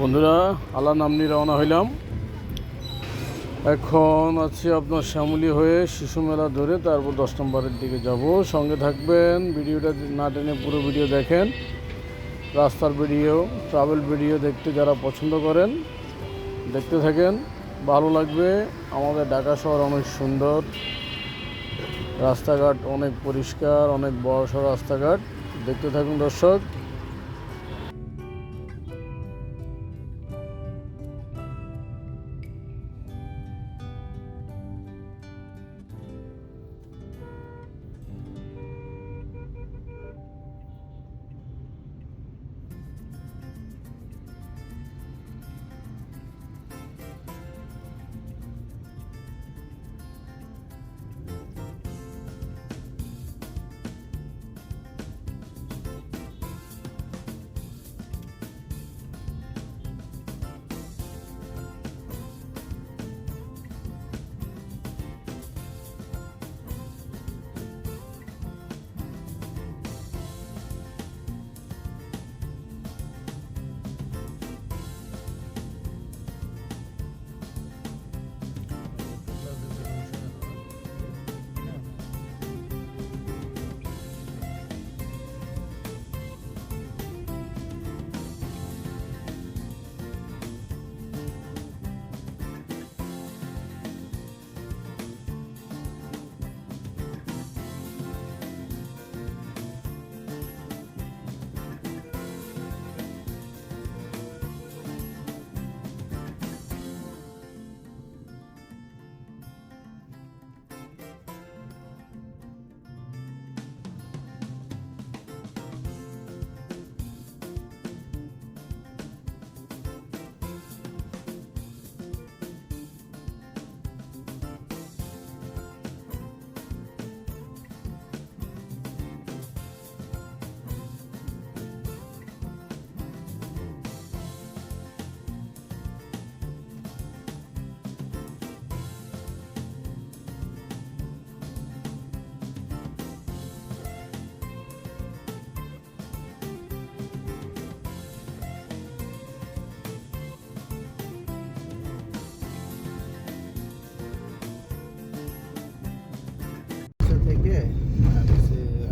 বন্ধুরা আল্লাহ নাম নিয়ে রওনা হইলাম। এখন আছি আপনার শ্যামলি হয়ে শিশু মেলা ধরে তারপর দশ নম্বরের দিকে যাব। সঙ্গে থাকবেন, ভিডিওটা না টেনে পুরো ভিডিও দেখেন। রাস্তার ভিডিও ট্রাভেল ভিডিও দেখতে যারা পছন্দ করেন, দেখতে থাকেন। ভালো লাগবে। আমাদের ঢাকা শহর অনেক সুন্দর। রাস্তাঘাট অনেক পরিষ্কার, অনেক বড় সড় রাস্তাঘাট। দেখতে থাকুন দর্শক।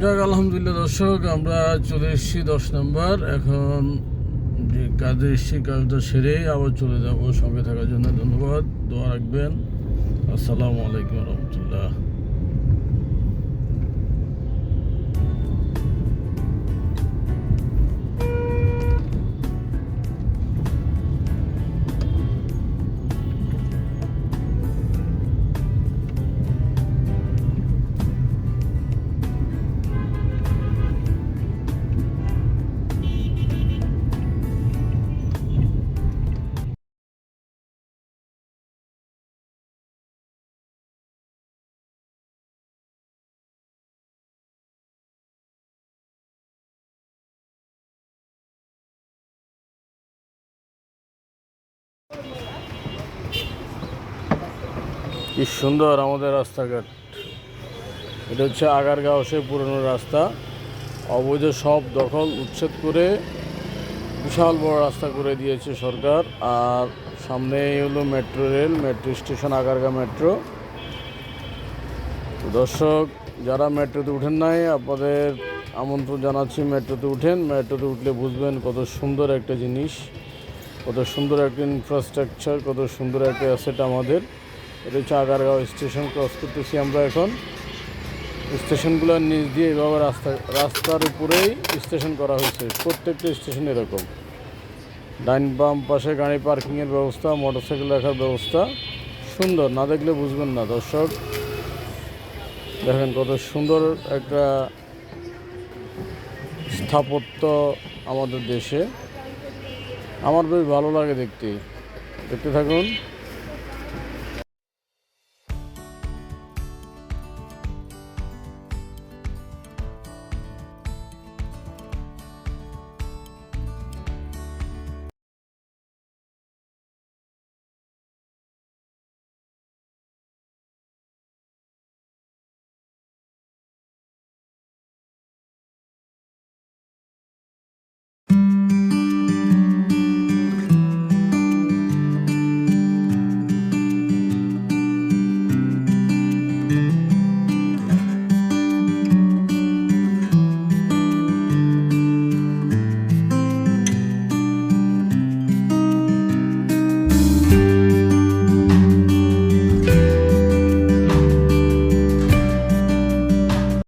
যাক আলহামদুলিল্লাহ দর্শক, আমরা চলে এসেছি দশ নম্বর। এখন যে কাজে এসেছি, কাজটা সেরে আবার চলে যাব সঙ্গে থাকার জন্য। ধন্যবাদ, দোয়া রাখবেন। আসসালামু আলাইকুম রহমতুল্লাহ। কি সুন্দর আমাদের রাস্তাঘাট। এটা হচ্ছে আগারগাঁও সে পুরনো রাস্তা। অবৈধ সব দখল, উচ্ছেদ করে বিশাল বড় রাস্তা করে দিয়েছে সরকার। আর সামনেই হলো metro rail, metro station, Agargaon metro. দর্শক, যারা মেট্রোতে উঠেন নাই, আপনাদের আমন্ত্রণ জানাচ্ছি মেট্রোতে উঠেন। মেট্রোতে উঠলে বুঝবেন কত সুন্দর একটা জিনিস, কত সুন্দর একটা ইনফ্রাস্ট্রাকচার কত সুন্দর একটা অ্যাসেট আমাদের। এটা হচ্ছে আগারগাঁও স্টেশন ক্রস করতেছি আমরা এখন। স্টেশনগুলোর নিচ দিয়ে এভাবে রাস্তা, রাস্তার উপরেই স্টেশন করা হয়েছে। প্রত্যেকটা স্টেশন এরকম। ডাইন বাম পাশে গাড়ি পার্কিংয়ের ব্যবস্থা, মোটরসাইকেল রাখার ব্যবস্থা। সুন্দর, না দেখলে বুঝবেন না, দর্শক। দেখেন কত সুন্দর একটা স্থাপত্য আমাদের দেশে। আমার বেশ ভালো লাগে দেখতে। দেখতে থাকুন।